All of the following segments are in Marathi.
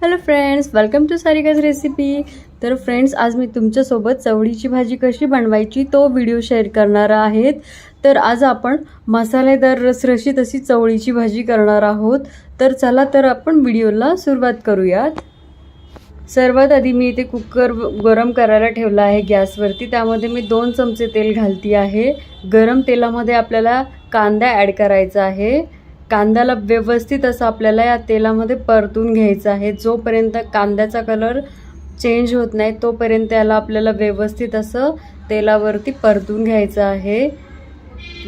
Hello friends welcome to Sarika's recipe तर फ्रेंड्स आज मी तुमच्यासोबत चवळीची भाजी कशी बनवायची तो व्हिडिओ शेअर करणार आहेत. तर आज आपण मसालेदार रसरशीत अशी चवळीची भाजी करणार आहोत. तर चला तर आपण व्हिडिओला सुरुवात करूयात. सर्वात आधी मी इथे कुकर गरम करायला ठेवला आहे गॅसवरती. त्यामध्ये मी दोन चमचे तेल घालती आहे. गरम तेलामध्ये आपल्याला कांदा ॲड करायचा आहे. कांद्याला व्यवस्थित असं आपल्याला या तेलामध्ये परतून घ्यायचं आहे. जोपर्यंत कांद्याचा कलर चेंज होत नाही तोपर्यंत याला आपल्याला व्यवस्थित असं तेलावरती परतून घ्यायचं आहे.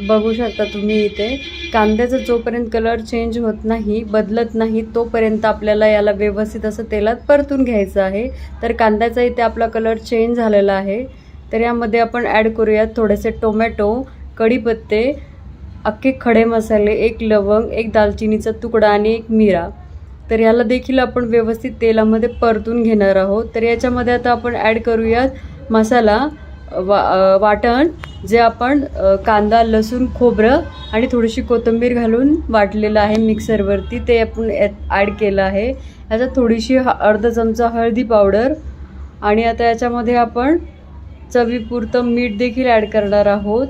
बघू शकता तुम्ही इथे. कांद्याचा जोपर्यंत कलर चेंज होत नाही बदलत नाही तोपर्यंत आपल्याला याला व्यवस्थित असं तेलात परतून घ्यायचं आहे. तर कांद्याचा इथे आपला कलर चेंज झालेला आहे. तर यामध्ये आपण ॲड करूयात थोडेसे टोमॅटो कढीपत्ते अख्खे खडे मसाले एक लवंग एक दालचिनीचा तुकडा आणि एक मिरा. तर याला देखील आपण व्यवस्थित तेलामध्ये परतून घेणार आहोत. तर याच्यामध्ये आता आपण ॲड करूयात मसाला वा वाटण जे आपण कांदा लसूण खोबरं आणि थोडीशी कोथिंबीर घालून वाटलेलं आहे मिक्सरवरती. ते आपण ॲड केलं आहे. याच्यात थोडीशी ह अर्धा चमचा हळदी पावडर आणि आता याच्यामध्ये आपण चवीपुरतं मीठ देखील ॲड करणार आहोत.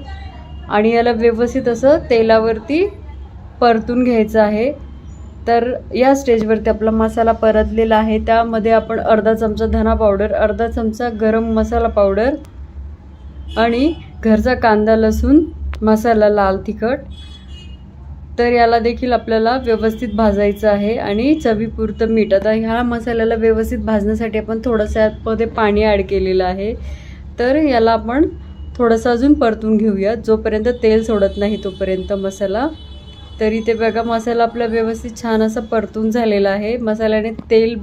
आणि याला व्यवस्थित असं तेलावरती परतून घ्यायचं आहे. तर या स्टेजवरती आपला मसाला परतलेला आहे. त्यामध्ये आपण अर्धा चमचा धना पावडर अर्धा चमचा गरम मसाला पावडर आणि घरचा कांदा लसूण मसाला लाल तिखट. तर याला देखील आपल्याला व्यवस्थित भाजायचं आहे आणि चवीपुरतं मीठ. आता ह्या मसाल्याला व्यवस्थित भाजण्यासाठी आपण थोडंसं यामध्ये पाणी ॲड केलेलं आहे. तर याला आपण थोडंसं अजून परतून घेऊयात. जोपर्यंत तेल सोडत नाही तोपर्यंत मसाला. तरी ते बघा मसाला आपला व्यवस्थित छान असा परतून झालेला आहे. मसाल्याने तेल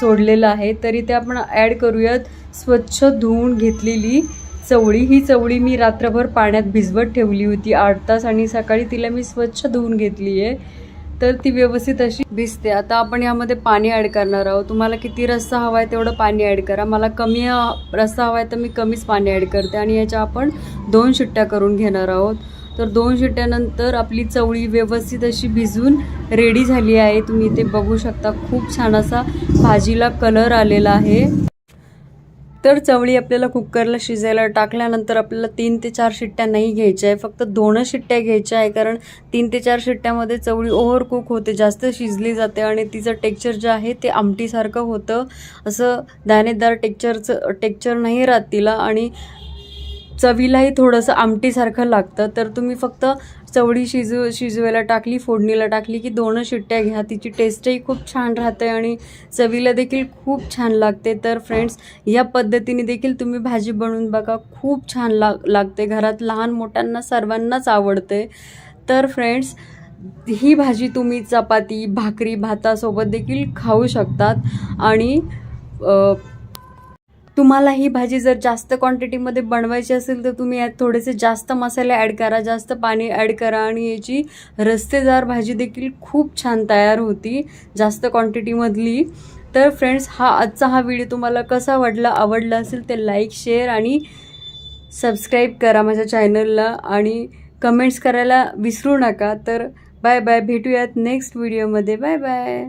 सोडलेलं आहे. तरी ते आपण ॲड करूयात. स्वच्छ धुवून घेतलेली चवळी. ही चवळी मी रात्रभर पाण्यात भिजवत ठेवली होती. आठ तास आणि सकाळी तिला मी स्वच्छ धुवून घेतली आहे तर ती व्यवस्थित अशी भिजते. आता आपण यामध्ये पाणी ॲड करणार आहोत. तुम्हाला किती रस्सा हवा आहे तेवढं पाणी ॲड करा. मला कमी रस्सा हवा आहे तर मी कमीच पाणी ॲड करते आणि याच्या आपण दोन शिट्ट्या करून घेणार आहोत. तर दोन शिट्ट्यानंतर आपली चवळी व्यवस्थित अशी भिजून रेडी झाली आहे. तुम्ही इथे बघू शकता खूप छान असा भाजीला कलर आलेला आहे. तर चवळी आपल्याला कुकरला शिजायला टाकल्यानंतर आपल्याला तीन ते चार शिट्ट्या नाही घ्यायच्या आहे. फक्त दोन शिट्ट्या घ्यायच्या आहे कारण तीन ते चार शिट्ट्यामध्ये चवळी ओव्हर कुक होते जास्त शिजली जाते आणि तिचं टेक्चर जे आहे ते आमटीसारखं होतं. असं दाणेदार टेक्चरचं टेक्चर नाही राहत तिला आणि चवीलाही थोडंसं आमटीसारखं लागतं. तर तुम्ही फक्त चवळी शिजू शिजवायला टाकली फोडणीला टाकली की दोन शिट्ट्या घ्या. तिची टेस्टही खूप छान राहते आणि चवीला देखील खूप छान लागते. तर फ्रेंड्स या पद्धतीने देखील तुम्ही भाजी बनवून बघा. खूप छान लाग लागते. घरात लहान मोठ्यांना सर्वांनाच आवडते. तर फ्रेंड्स ही भाजी तुम्ही चपाती भाकरी भातासोबत देखील खाऊ शकतात. आणि तुम्हाला ही भाजी जर जास्त क्वांटिटीमध्ये बनवायची असेल तर तुम्ही यात थोडेसे जास्त मसाले ॲड करा जास्त पाणी ॲड करा आणि याची रस्तेदार भाजी देखील खूप छान तयार होती जास्त क्वांटिटीमधली तर फ्रेंड्स हा आजचा हा व्हिडिओ तुम्हाला कसा वाटला आवडला असेल तर लाईक शेअर आणि सबस्क्राईब करा माझ्या चॅनलला आणि कमेंट्स करायला विसरू नका. तर बाय बाय भेटूयात नेक्स्ट व्हिडिओमध्ये बाय बाय